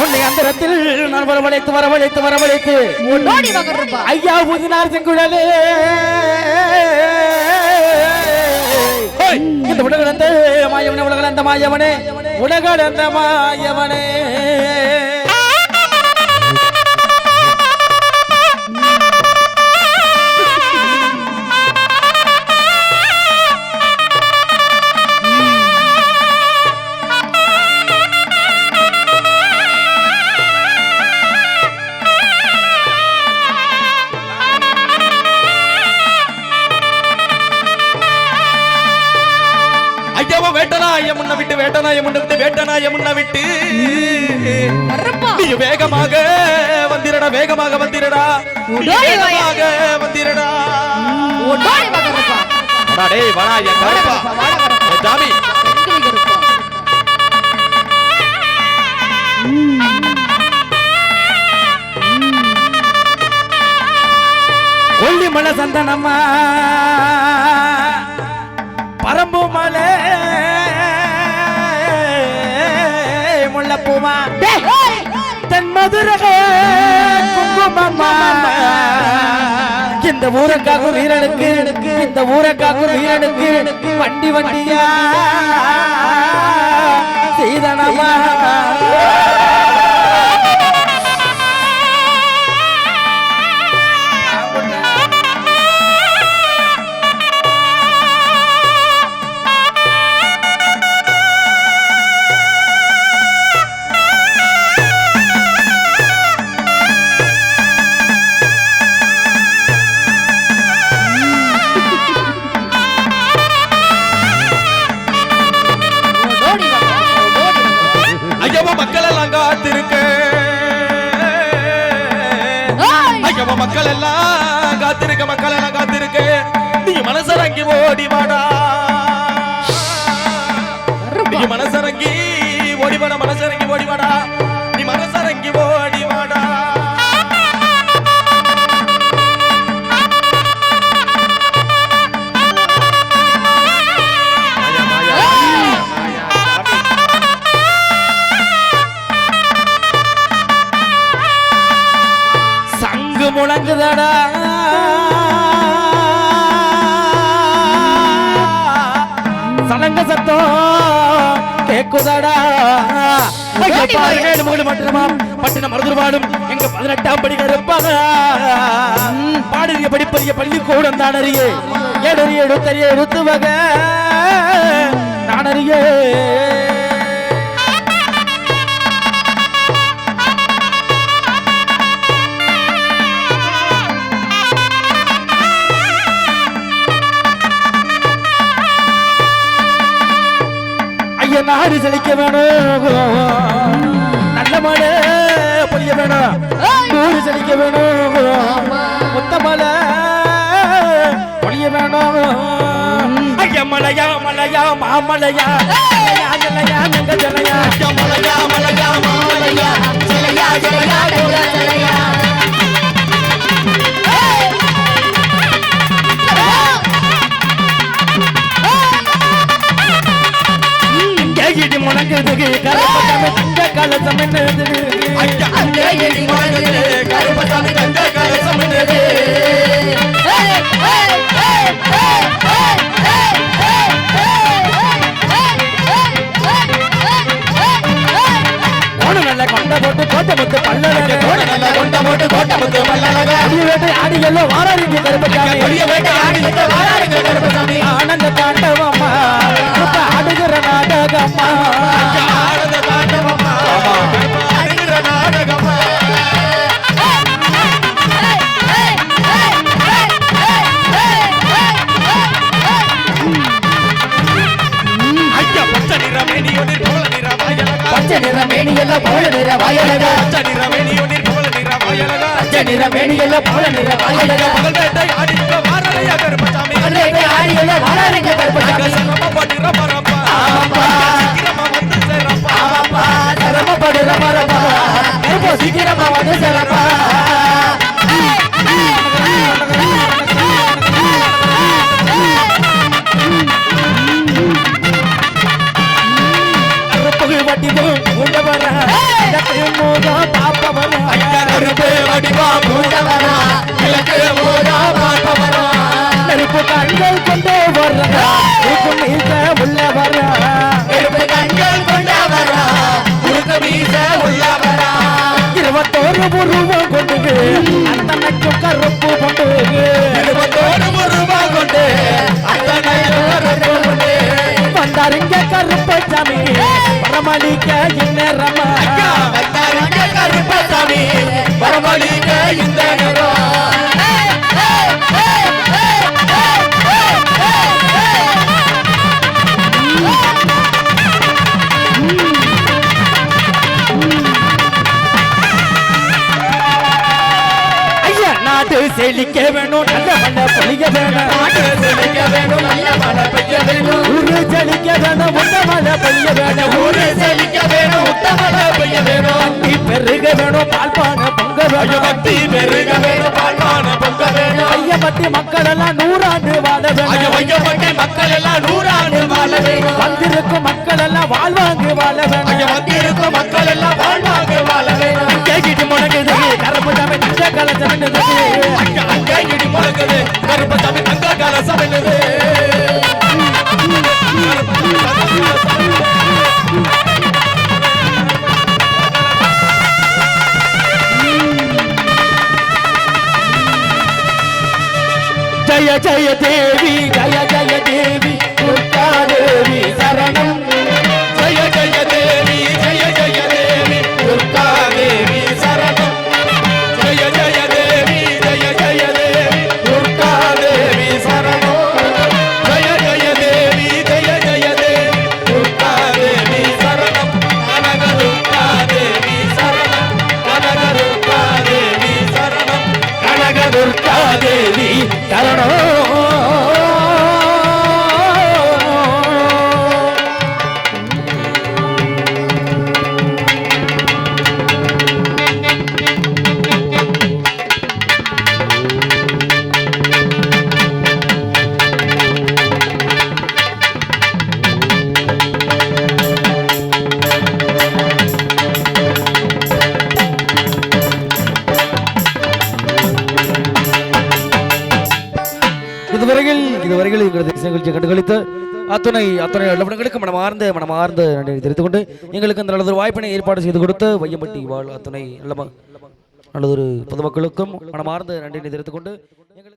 உன்னை அந்தரத்தில் நான் வரவழைத்து வரவழைத்து வரவழைத்து ஐயா ஊதினார் செங்குழலே இந்த உலகளந்த மாயவனே உலகளந்த மாயவனே உலகளந்த மாயவனே முன்ன விட்டு முன்ன விட்டு மறப்பா நீ வேகமாக வந்திரடா வேகமாக வந்திரடா. வேகமாக வந்திரடா. மகருப்பா வாடா என் கருப்பா. ஜாமி. எங்க கருப்பா. கொல்லி மலை சந்தனம்மா. இந்த ஊரக்காக்கும் வீரனுக்கு இந்த ஊரக்காக்கும் வீரனுக்கு வண்டி வண்டியா? செய்தனமா ஐயாவ மக்கள் எல்லாம் காத்திருக்க மக்கள் எல்லாம் காத்திருக்க. நீ மனசரங்கி ஓடி வாடா. நீ மனசரங்கி ஓடி வாடா மனசரங்கி ஓடி வாடா. கேக்குதடா? ஏழு முகடு மட்டுமா பட்டினம் மருதுபாடும் எங்க பதினெட்டாம் படி கருப்பாங்க பாடறிய படிப்பறிய பள்ளிக்கூடம் தானறிய. ஏடறிய எழுத்தறிய எழுத்து வகை. நானறிய நாடு செழிக்க வேணும். நல்ல மழை பொழிய வேணும். நூறு செழிக்க வேணும். முத்த மலை பொழிய வேணும். ஐயா மலையா மலையா மாமலையா. மலையா ஜலையா நங்க ஜலையா. மலையா மலையா மாமலையா. ஜலையா ஜலையா ஜலையா. முழங்குது கருப்பசாமி தங்க கலசம் கருப்பசாமி தங்க கலசம் கொண்ட போட்டு கோட்டை முத்து பல்லழக கோடை நல்லா கொண்ட போட்டு கோட்டை முத்து மல்லழக. அடி வேட்டை ஆடி எல்லாம் வாராரிங்க கருப்பசாமி. வேட்டை ஆடி. ஆனந்த தாண்டவம்மா நிற மேனி எல்லாம் பவள நிற வாயழகா பச்சை நிற மேனி எல்லாம் பவள நிற வேட்டை ஆடி. ஆடி எல்லாம் கருப்பசாமி. சீக்கிரமா வடிவம் உண்டவரா இடத்தை மோதா பாப்பவரா ஐயா கருப்பு வடிவா மூடவரா கிழக்கு மூடா பார்ப்பவரா நெருப்பு கண்கள் கொண்டு வர்றா நெருப்பு மீச உள்ளவரா? கருப்பு கண்கள் மீச உள்ளவரா? இருபத்தோரு உருவம் கொண்டு கருப்பு கொண்டு கொண்டு கொண்டு வந்தாருங்க கருப்ப சாமி. பரமளிக்க இந்நேரமா ஐயா கருப்ப சாமி. பரமளிக்க இந்த ஐயா நாடு செழிக்க வேணும் நல்ல மண்ண பொழிய வேணும். நாடு செழிக்க வேணும் நல்ல மழை பெய்ய வேணும். ஊரு செழிக்க வேணும் உண்ட மழை பொழிய வேணும். ஊரு செழிக்க வேணும் உத்த மழை பெய்ய வேணும். நீ பெருக வேணும் பால்பான பொங்க ஐயா வேணும். பக்தி பெருக வேணும் பால்வான பொங்க வேணும். ஐயா பத்தி மக்கள் எல்லாம் நூறாண்டு வாழ வேணும். வையப்பட்ட மக்கள் எல்லாம் நூறாண்டு வாழ வேணும். வந்திருக்கும் மக்கள் எல்லாம் வாழ்வாங்கு வாழ வேணும். வந்திருக்கும் மக்கள் எல்லாம் வாழ்வாங்க கலச்சவனுது ஐயா இடி முழங்குது தங்க கலசம் ஜய ஜய தேவி ஜய துர்கா தேவி சரணம் இதுவரையில் இதுவரையில் எங்களது இசை நிகழ்ச்சியை கண்டுகளித்த அத்துணை அத்துணை நல்லவர்களுக்கு மனமார்ந்த மனமார்ந்த நன்றி தெரிவித்துக் கொண்டு எங்களுக்கு அந்த நல்லதொரு வாய்ப்பினை ஏற்பாடு செய்து கொடுத்த வையம்பட்டி வாழ் அத்துணை நல்ல நல்லதொரு பொதுமக்களுக்கும் மனமார்ந்த நன்றி தெரிவித்துக் கொண்டு